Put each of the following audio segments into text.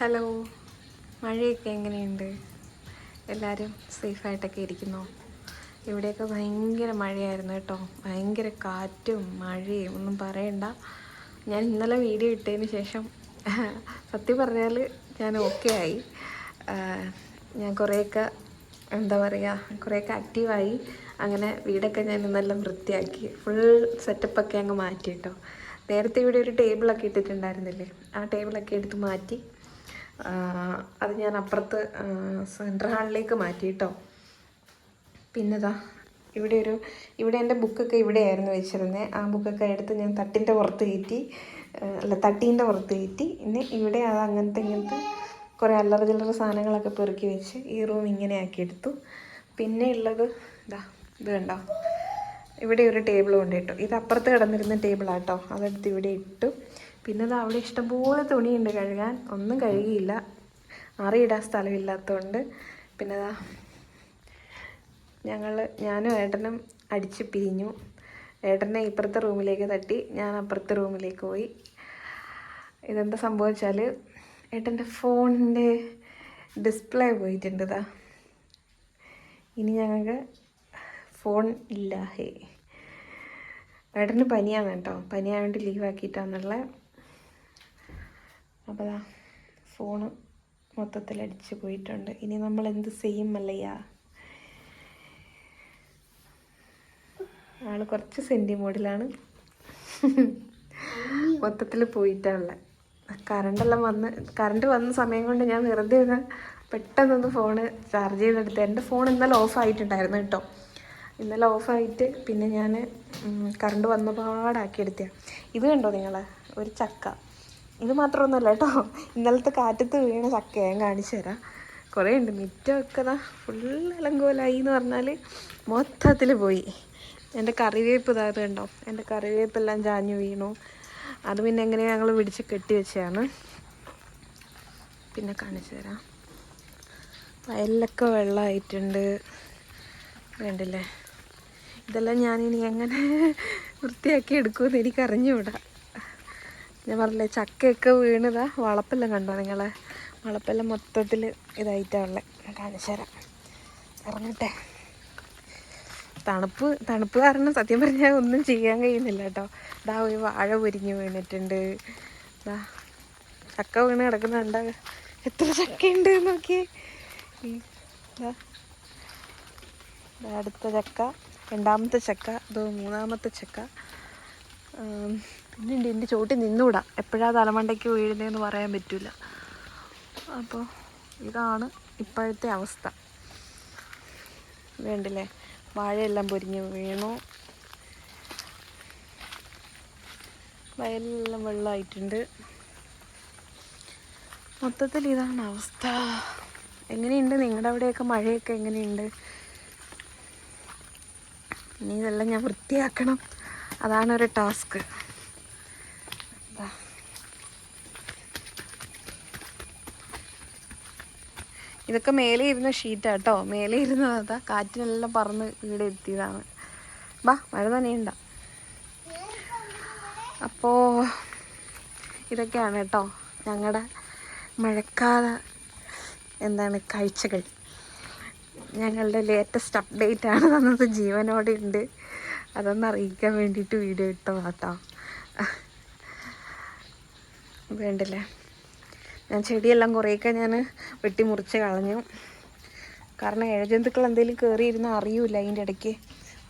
Hello. മഴയൊക്കെ എങ്ങനെയുണ്ട്? എല്ലാവരും സേഫായിട്ടൊക്കെ ഇരിക്കുന്നു? ഇവിടെയൊക്കെ ഭയങ്കര മഴയായിരുന്നു കേട്ടോ. ഭയങ്കര കാറ്റും മഴയും ഒന്നും പറയണ്ട. ഞാൻ ഇന്നലെ വീഡിയോ ഇട്ടതിന് ശേഷം സത്യം പറഞ്ഞാൽ ഞാൻ ഓക്കെ ആയി. ഞാൻ കുറേയൊക്കെ എന്താ പറയുക കുറേയൊക്കെ ആക്റ്റീവായി അങ്ങനെ വീടൊക്കെ ഞാൻ നല്ല വൃത്തിയാക്കി. ഫുൾ സെറ്റപ്പൊക്കെ അങ്ങ് മാറ്റി കേട്ടോ. നേരത്തെ ഇവിടെ ഒരു ടേബിളൊക്കെ ഇട്ടിട്ടുണ്ടായിരുന്നില്ലേ? ആ ടേബിളൊക്കെ എടുത്ത് മാറ്റി. അത് ഞാൻ അപ്പുറത്ത് സെൻട്രൽ ഹാളിലേക്ക് മാറ്റി കേട്ടോ പിന്നെതാ ഇവിടെ ഒരു ഇവിടെ എന്റെ ബുക്കൊക്കെ ഇവിടെയായിരുന്നു വെച്ചിരുന്നത് ആ ബുക്കൊക്കെ എടുത്ത് ഞാൻ തട്ടിന്റെ പുറത്ത് കയറ്റി അല്ല തട്ടീന്റെ പുറത്ത് കയറ്റി. ഇനി ഇവിടെ അത് അങ്ങനത്തെ ഇങ്ങനത്തെ കുറേ അല്ലറ ചില്ലറ സാധനങ്ങളൊക്കെ പെറുക്കി വെച്ച് ഈ റൂം ഇങ്ങനെ ആക്കി എടുത്തു. പിന്നെ ഉള്ളത് ഇതാ ഇത് കണ്ടോ? ഇവിടെ ഒരു ടേബിൾ കൊണ്ട് ഇട്ടു ഇത് അപ്പുറത്ത് കിടന്നിരുന്ന ടേബിളാട്ടോ അതെടുത്ത് ഇവിടെ ഇട്ടു. പിന്നെ അത് അവിടെ ഇഷ്ടംപോലെ തുണിയുണ്ട് കഴുകാൻ. ഒന്നും കഴുകിയില്ല. ആറിയിടാൻ സ്ഥലമില്ലാത്തതുകൊണ്ട് പിന്നെ അതാ ഞങ്ങൾ ഞാനും ഏട്ടനും അടിച്ച് പിരിഞ്ഞു. ഏട്ടനെ ഇപ്പുറത്തെ റൂമിലേക്ക് തട്ടി. ഞാൻ അപ്പുറത്തെ റൂമിലേക്ക് പോയി. ഇതെന്താ സംഭവിച്ചാൽ ഏട്ടന്റെ ഫോണിന്റെ ഡിസ്പ്ലേ പോയിട്ടുണ്ട് ഇതാ ഇനി ഞങ്ങൾക്ക് ഫോൺ ഇല്ല. ഹേ. ഏട്ടന് പനിയാണ് കേട്ടോ. പനിയായതുകൊണ്ട് ലീവ് ആക്കിയിട്ടാണെന്നുള്ള അപ്പോൾ ദാ ഫോണ് മൊത്തത്തിൽ അടിച്ചു പോയിട്ടുണ്ട്. ഇനി നമ്മൾ എന്ത് ചെയ്യും മല്ലയ്യ? ആൾ കുറച്ച് സെന്റി മോഡിലാണ് മൊത്തത്തിൽ പോയിട്ടാണുള്ളത് കറണ്ടെല്ലാം വന്ന് കറണ്ട് വന്ന സമയം കൊണ്ട് ഞാൻ വെറുതെ ഇരുന്ന് പെട്ടെന്നൊന്ന് ഫോണ് ചാർജ് ചെയ്തെടുത്ത്. എന്റെ ഫോൺ ഇന്നലെ ഓഫായിട്ടുണ്ടായിരുന്നു കേട്ടോ. ഇന്നലെ ഓഫായിട്ട് പിന്നെ ഞാൻ കറണ്ട് വന്ന പാടാക്കി എടുത്തതാണ് ഇത് കണ്ടോ നിങ്ങൾ ഒരു ചക്ക. ഇത് മാത്രമൊന്നുമല്ല കേട്ടോ. ഇന്നലത്തെ കാറ്റത്ത് വീണ ചക്ക ഞാൻ കാണിച്ചു തരാം. കുറേ ഉണ്ട്. മിറ്റമൊക്കെ ഇതാ ഫുള്ള് അലങ്കോലായി എന്ന് പറഞ്ഞാൽ മൊത്തത്തിൽ പോയി. എന്റെ കറിവേപ്പ് ഇതായത് കണ്ടോ? എന്റെ കറിവേപ്പെല്ലാം ചാഞ്ഞു വീണു. അത് പിന്നെ എങ്ങനെ ഞങ്ങൾ പിടിച്ച് കെട്ടി വെച്ചതാണ്. പിന്നെ കാണിച്ചു തരാം. വയലിലൊക്കെ വെള്ളമായിട്ടുണ്ട്. വേണ്ടില്ലേ ഇതെല്ലാം ഞാനിനി എങ്ങനെ വൃത്തിയാക്കി എടുക്കുമെന്ന് എനിക്ക് ഞാൻ പറഞ്ഞില്ലേ ചക്കയൊക്കെ വീണതാ വളപ്പെല്ലാം കണ്ടോ നിങ്ങളെ? വളപ്പെല്ലാം മൊത്തത്തിൽ ഇതായിട്ടാണല്ലേ കാണിച്ചു തരാം. ഇറങ്ങട്ടെ. തണുപ്പ് തണുപ്പ് കാരണം സത്യം പറഞ്ഞാൽ ഒന്നും ചെയ്യാൻ കഴിയുന്നില്ല കേട്ടോ. ഇതാ ഒരു വാഴ പൊരിഞ്ഞ് വീണിട്ടുണ്ട്. ഇതാ ചക്ക വീണ് കിടക്കുന്നുണ്ട് എത്ര ചക്കയുണ്ട് നോക്കി അടുത്ത ചക്ക രണ്ടാമത്തെ ചക്ക ഇത് മൂന്നാമത്തെ ചക്ക. പിന്നെ എന്റെ ചോട്ടിൽ നിന്നുകൂടാ എപ്പോഴാ തലമണ്ടയ്ക്ക് വീഴുന്നതെന്ന് പറയാൻ പറ്റില്ല അപ്പോൾ ഇതാണ് ഇപ്പോഴത്തെ അവസ്ഥ. വേണ്ടില്ലേ? വാഴയെല്ലാം പൊരിഞ്ഞ് വീണു. വയലെല്ലാം വെള്ളമായിട്ടുണ്ട് മൊത്തത്തിൽ ഇതാണ് അവസ്ഥ. എങ്ങനെയുണ്ട്? നിങ്ങളുടെ അവിടെയൊക്കെ മഴയൊക്കെ എങ്ങനെയുണ്ട്? ഇനി ഇതെല്ലാം ഞാൻ വൃത്തിയാക്കണം. അതാണ് ഒരു ടാസ്ക്. ഇതൊക്കെ മേലെ ഇരുന്ന ഷീറ്റാ കേട്ടോ മേലെ ഇരുന്നതാ കാറ്റിനെല്ലാം പറന്ന് ഇവിടെ എത്തിയതാണ്. ബാ മഴ തന്നെയുണ്ട അപ്പോൾ ഇതൊക്കെയാണ് കേട്ടോ ഞങ്ങളുടെ മഴക്കാല എന്താണ് കാഴ്ചകൾ. ഞങ്ങളുടെ ലേറ്റസ്റ്റ് അപ്ഡേറ്റ് ആണ് തന്നത് ജീവനോടെ ഉണ്ട് അതൊന്ന് അറിയിക്കാൻ വേണ്ടിയിട്ട് വീഡിയോ ഇട്ടതാട്ടോ വേണ്ടല്ലേ വേണ്ടില്ലേ? ഞാൻ ചെടിയെല്ലാം കുറേയൊക്കെ ഞാൻ വെട്ടി മുറിച്ച് കളഞ്ഞു. കാരണം ഇഴജന്തുക്കൾ എന്തെങ്കിലും കയറിയിരുന്നാൽ അറിയൂല അതിന്റെ ഇടയ്ക്ക്.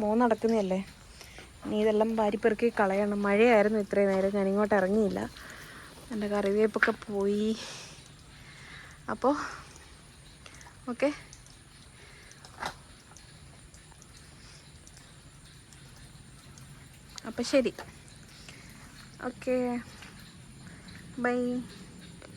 മോൻ നടക്കുന്നതല്ലേ. നീ ഇതെല്ലാം വാരിപ്പെറുക്കി കളയണം. മഴയായിരുന്നു ഇത്രയും നേരം. ഞാൻ ഇങ്ങോട്ട് ഇറങ്ങിയില്ല. എന്റെ കറിവേപ്പൊക്കെ പോയി. അപ്പോൾ ഓക്കെ. അപ്പം ശരി. ഓക്കെ. ബൈ.